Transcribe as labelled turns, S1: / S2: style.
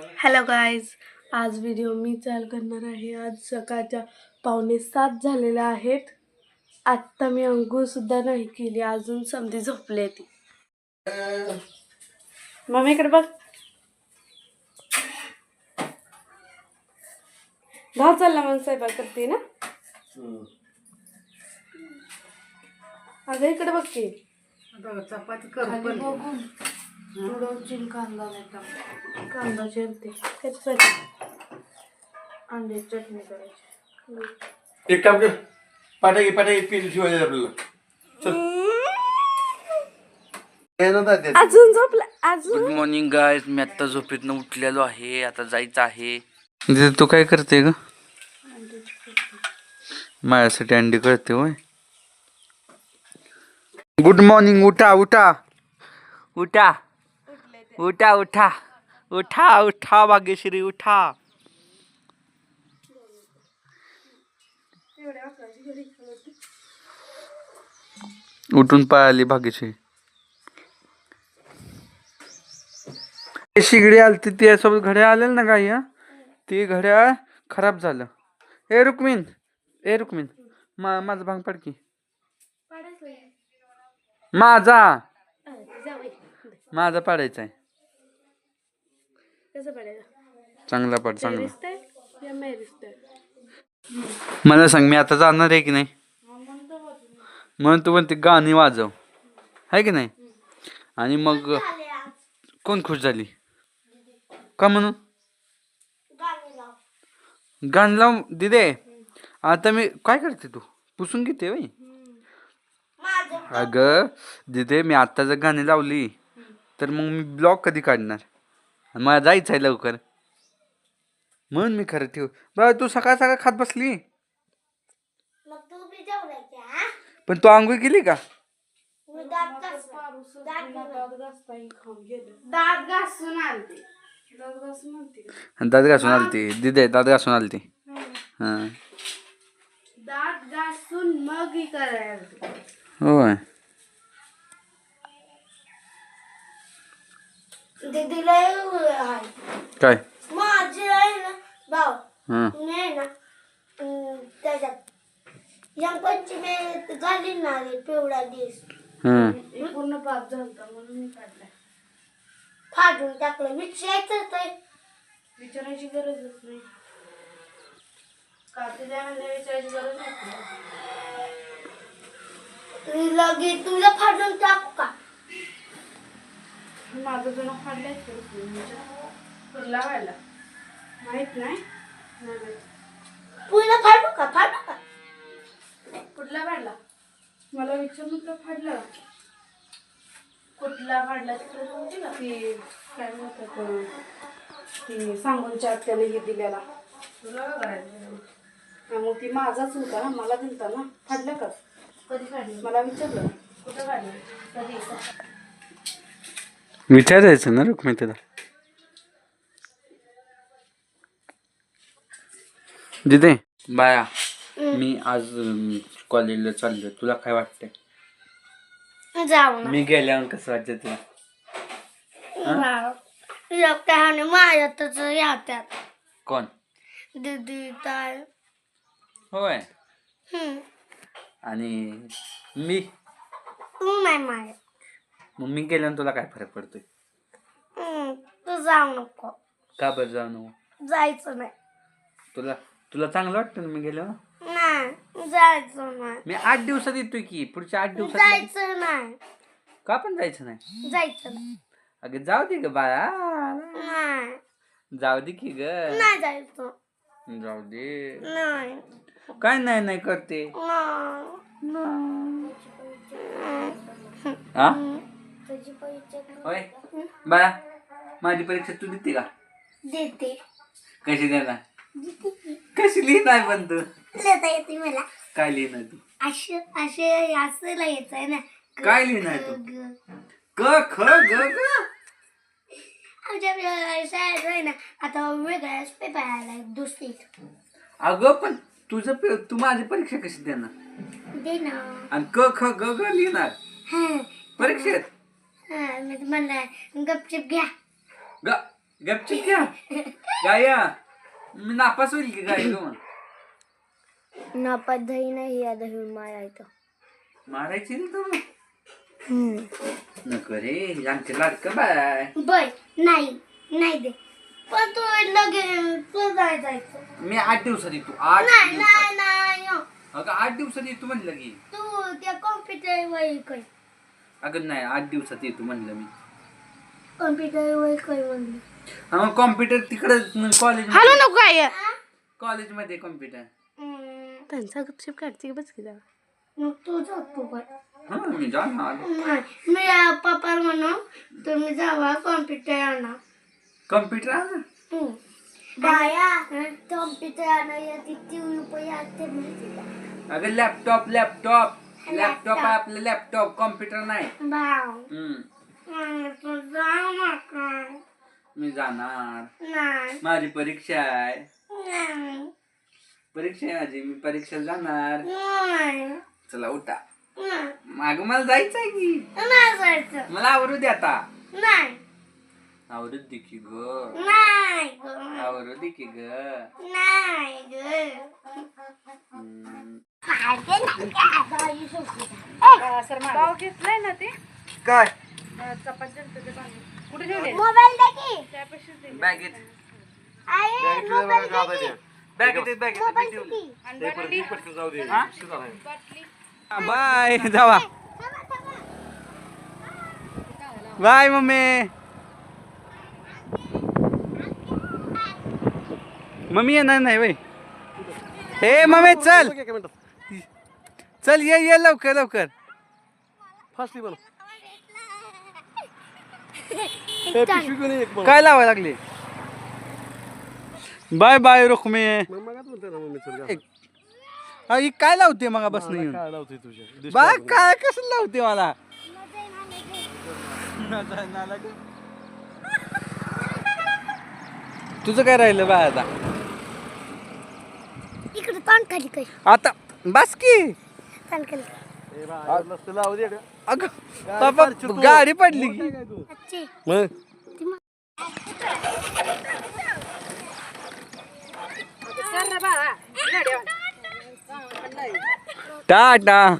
S1: Hello guys आज video मी चाल करणार आहे. आज सकाळच्या पावणे सात झालेल्या आहेत. आत्ता मी अंघोळसुद्धा नाही केली. अजून समधी झोपले ती. मम्मीकडे बघ. भाव चालला मग स्वयंपाक करते ना? अगं इकडे बघ की.
S2: चपाती
S1: थोडं कांदा नाही कांदा चिरते. त्याच्यासाठी अंड्याची चटणी करायची.
S3: एक काम कर. आपल्याला. चल. ये ना दाद्या.
S1: अजून झोपला अजून?
S4: गुड मॉर्निंग गायज मी आत्ता झोपेतनं उठलेलो आहे. आता जायचं आहे. दिदी तू काय करते ग? माझ्यासाठी अंडी करते होय. गुड मॉर्निंग उठा उठा. उठा. उठा उठा. उठा उठा भाग्यश्री उठा. उठून पळाली भाग्यश्री शिगडी आलती त्यासोबत घड्याळ आलेलं ना काही हा? ते घड्याळ खराब झालं. ए रुक्मिन ए रुक्मिन मा माझा भांग पाड की. माझा. माझा पाडायचा आहे
S1: कसं पडायचं
S4: चांगला पाड चांगला.
S1: या
S4: मला सांग मी आता जाणार आहे की नाही? म्हणून तू म्हणते गाणी वाजव. आहे की नाही? आणि मग कोण खुश झाली? का म्हणून गाणं लाव दिदे. आता मी काय करते तू? पुसून घेते वय अगं दिदे मी आता जर गाणी लावली. तर मग मी ब्लॉग कधी काढणार? मला जायचं आहे लवकर. म्हणून मी खरं ठेव. बरं तू सकाळ सकाळ खात बसली?
S5: मग तू बी जेवलायची
S4: पण तू आंघोळ केली का?
S5: दात घास
S1: दात घासून आलते. दात घासून
S4: दिदे दात घासून आलती. हां.
S1: दात घासून मग ही करायला
S4: होय.
S5: दीदीला आहे.
S4: काय?
S5: माझी आहे ना भाऊ.
S4: हां.
S5: मी आहे ना त्याच्यात या पंचमी झाली ना पिवळा दिस
S4: हां.
S1: पूर्ण पाप झालता म्हणून मी
S5: फाडून टाकलं. विचारायचं ते
S1: विचारायची गरजच नाही. म्हणजे विचारायची गरज नाही.
S5: तुला फाडून टाकू का?
S1: माझं जुनं फाडलंय कुठला व्हायला माहीत नाही.
S5: पुन्हा फाडू का? फाडू का?
S1: कुठला फाडला? मला विचारून तर फाडला. कुठला फाडला ती काय म्हणतात ती सांगूनच्या आत्याने हे दिलेला. तुला करायचं मग ती माझाच होता ना मला दिलता ना. फाडला का? कधी फाडलं? मला विचारलं. कुठं फाडलं? कधी?
S4: विचारायचं ना रुक्मिणी तिला दिदे बाया मी आज कॉलेजला चाललो तुला काय वाटतंय?
S5: जाऊ
S4: मी गेल्यावर कसं वाटतं तुला?
S5: माझ्यातच
S4: कोण?
S5: दीदी ताय
S4: होय.
S5: हम्म.
S4: आणि मी?
S5: तू नाही माझ्यात
S4: मग मी गेल्यावर तुला काय फरक पडतोय?
S5: हम्म, तू जाऊ नको.
S4: का बरं जाऊ नको?
S5: जायचं नाही.
S4: तुला तुला चांगलं वाटतं ना मी गेल्यावर?
S5: नाही जायचं नाही.
S4: मी आठ दिवसात येतोय की पुढच्या आठ दिवसात
S5: जायचं नाही.
S4: का पण जायचं नाही?
S5: जायचं नाही.
S4: अगं जाऊ दे ग बाळा.
S5: नाही.
S4: जाऊ दे की ग.
S5: नाही जायचं.
S4: जाऊ दे.
S5: नाही.
S4: काय नाही नाही करते? हा
S5: तुझी परीक्षा
S4: होय? बाळा माझी परीक्षा तू देते का?
S5: देते.
S4: कशी देणार? कशी लिहिणार पण तू?
S5: लिहिता येते मला.
S4: काय लिहिणार तू?
S5: असे असे असं लिहायचं आहे ना.
S4: काय लिहिणार तू?
S5: ग.
S4: क ख ग ग.
S5: आमच्या अं, शाळेत आहे ना आता पेपर आला
S4: अगं पण तुझं पे- तू माझी परीक्षा कशी देणार?
S5: दे ना.
S4: आणि क ख ग ग लिहिणार?
S5: हा.
S4: परीक्षेत?
S5: हा मी गपचिप घ्या
S4: ग गपचिप घ्या गाया? नापास होईल की गाय
S5: नापात दही नाही या दही मारायचं
S4: मारायची ना तू? नको रे आमचे लाडकं बाय।
S5: बर नाही नाही दे। पण तू तू जाय जायचं
S4: मी आठ दिवसात येतो आठ
S5: नाही नाही नाही
S4: अगं आठ दिवसात येतो म्हणलं की
S5: तू त्या कॉम्प्युटर वर कर।
S4: अगं नाही आठ दिवसात येतो म्हणलं मी.
S5: कॉम्प्युटर वर कर म्हणलं.
S4: हा मग कॉम्प्युटर तिकडं कॉलेज
S1: हॅलो नको काय
S4: कॉलेजमध्ये कॉम्प्युटर
S1: त्यांचा गपशिप काढते बस की जरा.
S5: मग तू जातो पण.
S4: हा मी जाणार
S5: नाही मी आ- पप्पा म्हणू तुम्ही जावा कॉम्प्युटर आणा.
S4: कॉम्प्युटर आहे ना
S5: बाया कॉम्प्युटर आणायला किती रुपये असते माहिती का
S4: अगं लॅपटॉप लॅपटॉप लॅपटॉप आहे आपलं लॅपटॉप कॉम्प्युटर नाही.
S5: भाव
S4: हम्म.
S5: तू जाऊ नका
S4: मी जाणार.
S5: नाही.
S4: माझी परीक्षा आहे.
S5: नाही.
S4: परीक्षा आहे माझी मी परीक्षेला जाणार.
S5: नाही.
S4: चला उठा.
S5: नाही.
S4: माग मला जायचं आहे की.
S5: नाही जायचं.
S4: मला आवरू दे आता.
S5: नाही.
S4: आवरू दे की ग.
S5: नाही ग.
S4: आवरू दे की ग.
S5: नाही ग.
S4: हम्म.
S1: गाव घेतलंय ना ते?
S4: काय?
S1: चपाती ते बांधून. कुठे ठेवले?
S5: मोबाईल दे की.
S1: त्यापेक्षा ते
S4: बॅगेत
S5: आई मोबाईल दे की.
S4: बॅगेत बॅगेत मी
S5: मोबाईल दे
S4: ठेवली.
S5: की.
S1: आणि बाटली.
S4: हा? बाय जावा. Bye mummy. मम्मी येणार नाही बाई हे मम्मी चल. चल ये ये लवकर लवकर. काय लावायला लागले? Bye bye Rukme. ही काय लावते मग बस येऊन? बा काय कसं लावते मला? तुझं काय राहिलं बा आता?
S5: इकडे तोंड खाली काय
S4: आता बस की. अगं गाडी पडली की
S5: अच्छे.
S4: टाटा.